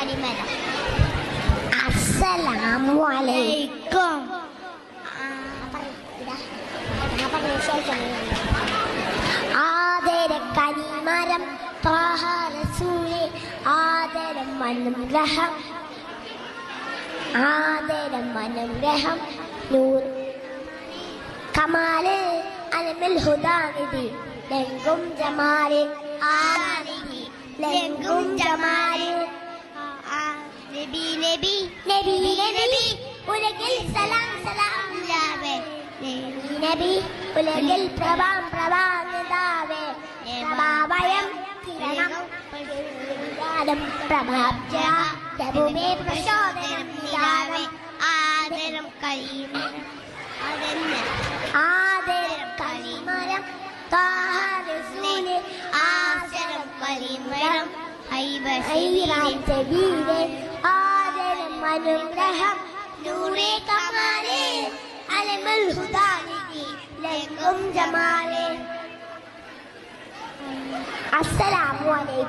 കനിമരം അസ്സലാമു അലൈക്കും. ആദര കനിമരം താഹാരസൂലെ ആദരം അനുഗ്രഹം. ആദരം അനുഗ്രഹം. നൂർ കമാൽ അലമിൽ ഹുദാനിധി ലങ്കും ജമാൽ ആദിഹി ലങ്കും ജമാൽ നബി നബി നബി നബി ഉലകിൽ സലാം സലാം ഇല്ലാവേ നബി നബി ഉലകിൽ പ്രഭാം പ്രഭാനിതാവേ പ്രഭാവയം കിരണം പ്രചോദനം പ്രഭാബ്ജ പ്രഭുമേ പ്രചോദനം നിലാവേ ആദരം അതന്നെ ആദരം കളിമരം താഹാരസൂലെ ആദരം കരീമരം ഐരാജബീരെ ആദരം അനുഗ്രഹം നൂറേ കമാലേ അലമുൽ ഹുദാനിധി ലങ്കും ജമാലേ അസ്സലാമു അലൈക്കും